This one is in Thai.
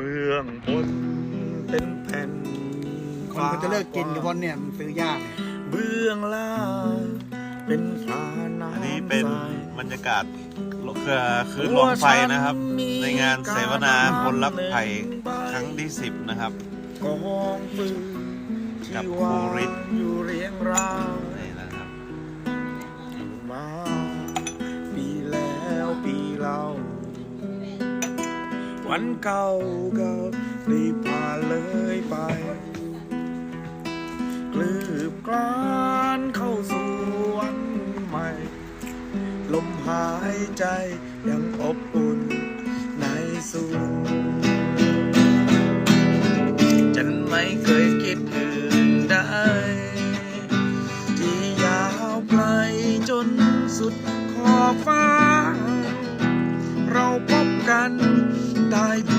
เบื้องบนเป็นแผ่นคนก็จะเลิกกินกับพนเนี่ยมันซื้อยากเนี่ยเบื้องล่างเป็นสาน้ำอันนี้เป็นบรรยากาศคือคืนลงไฟนะครับ ในงานเสวนาคนรับไผ่ครั้งที่10นะครับกับที่ครูฤ วันเก่าเก่าได้ผ่านเลยไปกลืบกลานเข้าสู่วันใหม่ ลมหายใจยังอบอุ่นในสูงฉันไม่เคยคิดอื่นได้ที่ยาวไกลจนสุดขอบฟ้า I.